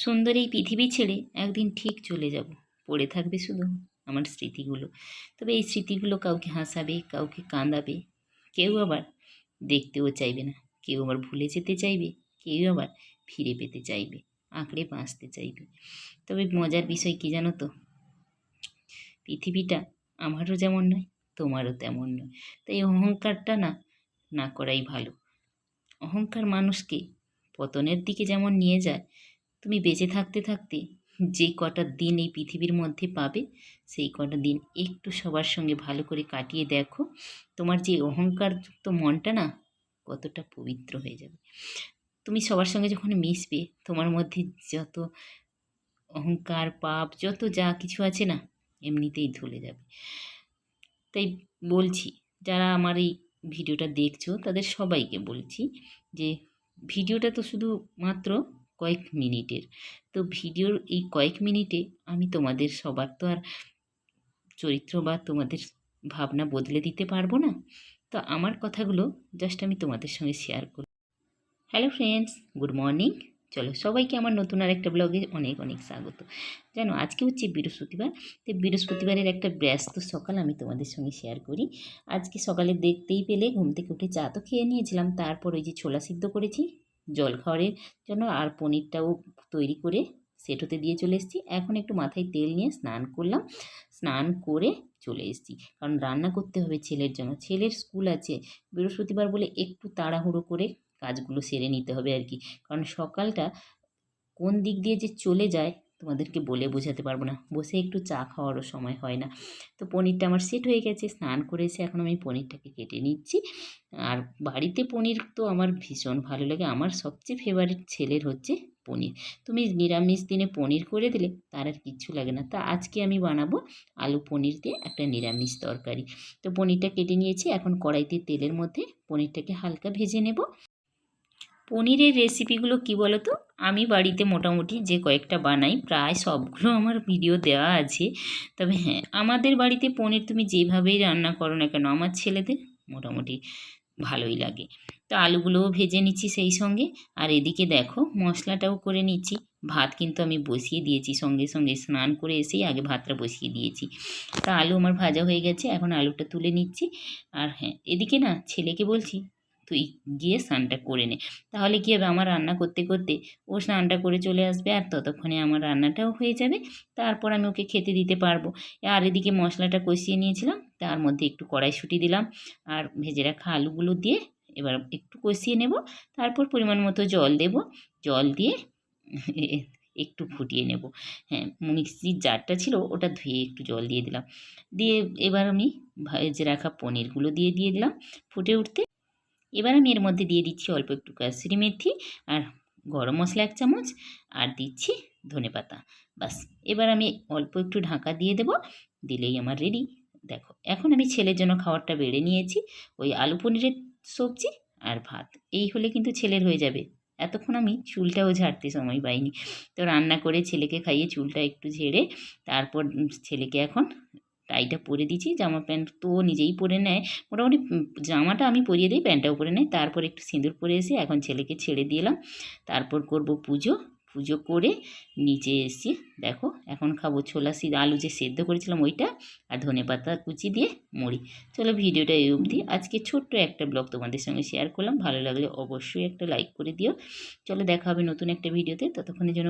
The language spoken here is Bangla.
সুন্দর এই পৃথিবী ছেড়ে একদিন ঠিক চলে যাব। পড়ে থাকবে শুধু আমার স্মৃতিগুলো। তবে এই স্মৃতিগুলো কাউকে হাসাবে, কাউকে কাঁদাবে, কেউ আবার দেখতেও চাইবে না। কেউ আবার ভুলে যেতে চাইবে, কেউ আবার ফিরে পেতে চাইবে, আঁকড়ে বাঁচতে চাইবে। তবে মজার বিষয় কী জানো তো? পৃথিবীটা আমারও যেমন নয়, তোমারও তেমন নয়। তাই অহংকারটা না না করাই ভালো। অহংকার মানুষকে পতনের দিকে যেমন নিয়ে যায় তুমি বেঁচে থাকতে থাকতে যে কটা দিন এই পৃথিবীর মধ্যে পাবে, সেই কটা দিন একটু সবার সঙ্গে ভালো করে কাটিয়ে দেখো। তোমার যে অহংকারযুক্ত মনটা না, কতটা পবিত্র হয়ে যাবে। তুমি সবার সঙ্গে যখন মিশবে, তোমার মধ্যে যত অহংকার, পাপ, যত যা কিছু আছে না, এমনিতেই ধুলে যাবে। তাই বলছি, যারা আমার এই ভিডিওটা দেখছ, তাদের সবাইকে বলছি যে, ভিডিওটা তো শুধু মাত্র কয়েক মিনিটের। তো ভিডিওর এই কয়েক মিনিটে আমি তোমাদের সবার তো আর চরিত্র বা তোমাদের ভাবনা বদলে দিতে পারব না। তো আমার কথাগুলো জাস্ট আমি তোমাদের সঙ্গে শেয়ার করি হ্যালো ফ্রেন্ডস গুড মর্নিং চলো সবাইকে আমার নতুন আর একটা ব্লগে অনেক অনেক স্বাগত। জানো আজকে হচ্ছে বৃহস্পতিবার, তো বৃহস্পতিবারের একটা ব্যস্ত সকাল আমি তোমাদের সঙ্গে শেয়ার করি। আজকে সকালে দেখতেই পেলে ঘুম থেকে উঠে চা তো খেয়ে নিয়েছিলাম, তারপর ওই যে ছোলা সিদ্ধ করেছি। জল খাওয়ারের জন্য আর পনিরটাও তৈরি করে সেট হতে দিয়ে চলে এসেছি। এখন একটু মাথায় তেল নিয়ে স্নান করলাম। স্নান করে চলে এসেছি। কারণ রান্না করতে হবে ছেলের জন্য। ছেলের স্কুল আছে। বৃহস্পতিবার বলে একটু তাড়াহুড়ো করে কাজগুলো সেরে নিতে হবে আর কি। কারণ সকালটা কোন দিক দিয়ে যে চলে যায় তোমাদেরকে বলে বোঝাতে পারব না। বসে একটু চা খাওয়ারও সময় হয় না। তো পনিরটা আমার সেট হয়ে গেছে, স্নান করেছে, এখন আমি পনিরটাকে কেটে নিচ্ছি। আর বাড়িতে পনির তো আমার ভীষণ ভালো লাগে। আমার সবচেয়ে ফেভারিট ছেলের হচ্ছে পনির। তুমি নিরামিষ দিনে পনির করে দিলে তার আর কিচ্ছু লাগে না। তা আজকে আমি বানাবো আলু পনির দিয়ে একটা নিরামিষ তরকারি। তো পনিরটা কেটে নিয়েছি, এখন কড়াইতে তেলের মধ্যে পনিরটাকে হালকা ভেজে নেব। পনিরের রেসিপিগুলো কি বলো তো আমি বাড়িতে মোটামুটি যে কয়েকটা বানাই, প্রায় সবগুলো আমার ভিডিও দেওয়া আছে। তবে হ্যাঁ আমাদের বাড়িতে পনির তুমি যেভাবেই রান্না করো না কেন, আমার ছেলেদের মোটামুটি ভালোই লাগে। তো আলুগুলোও ভেজে নিচ্ছি সেই সঙ্গে। আর এদিকে দেখো, মশলাটাও করে নিচ্ছি। ভাত কিন্তু আমি বসিয়ে দিয়েছি, সঙ্গে সঙ্গে স্নান করে এসেই আগে ভাতটা বসিয়ে দিয়েছি। তা আলু আমার ভাজা হয়ে গেছে, এখন আলুটা তুলে নিচ্ছি। আর হ্যাঁ এদিকে না, ছেলেকে বলছি তুই গিয়ে স্নানটা করে নে। তাহলে কী হবে? আমার রান্না করতে করতে ও স্নানটা করে চলে আসবে আর ততক্ষণে আমার রান্নাটাও হয়ে যাবে। তারপর আমি ওকে খেতে দিতে পারব। আর এদিকে মশলাটা কষিয়ে নিয়েছিলাম। তার মধ্যে একটু কড়াইশুঁটি দিলাম। আর ভেজে রাখা আলুগুলো দিয়ে এবার একটু কষিয়ে নেব। তারপর পরিমাণ মতো জল দেব। জল দিয়ে একটু ফুটিয়ে নেব। হ্যাঁ মিক্সির জারটা ছিল ওটা ধুয়ে একটু জল দিয়ে দিলাম। দিয়ে এবার আমি ভেজে রাখা পনিরগুলো দিয়ে দিয়ে দিলাম ফুটে উঠতে। এবার আমি এর মধ্যে দিয়ে দিচ্ছি অল্প একটু কাসুরি মেথি আর গরম মশলা এক চামচ আর দিচ্ছি ধনে পাতা। বাস এবার আমি অল্প একটু ঢাকা দিয়ে দেব, দিলেই আমার রেডি দেখো, এখন আমি ছেলের জন্য খাবারটা বেড়ে নিয়েছি, ওই আলু পনিরের সবজি আর ভাত। এই হলে কিন্তু ছেলের হয়ে যাবে। এতক্ষণ আমি চুলটাও ঝাড়তে সময় পাইনি। তো রান্না করে ছেলেকে খাইয়ে চুলটা একটু ঝেড়ে, তারপর ছেলেকে এখন টাইটা পরে দিচ্ছি, জামা প্যান্ট তো নিজেই পরে নেয়। মোটামুটি জামাটা আমি পরিয়ে দিই, প্যান্টটাও পরে নেয়। তারপর একটু সিঁদুর পরে এসে এখন ছেলেকে ছেড়ে দিলাম। তারপর করব পুজো। পুজো করে নিচে এসেছি দেখো, এখন খাব ছোলা সিদ্ধ, আলু যে সেদ্ধ করেছিলাম ওইটা আর ধনে পাতা কুচি দিয়ে মুড়ি। চলো ভিডিওটা এই অবধি। আজকে ছোট্ট একটা ব্লগ তোমাদের সঙ্গে শেয়ার করলাম। ভালো লাগলে অবশ্যই একটা লাইক করে দিও। চলো দেখা হবে নতুন একটা ভিডিওতে। ততক্ষণের জন্য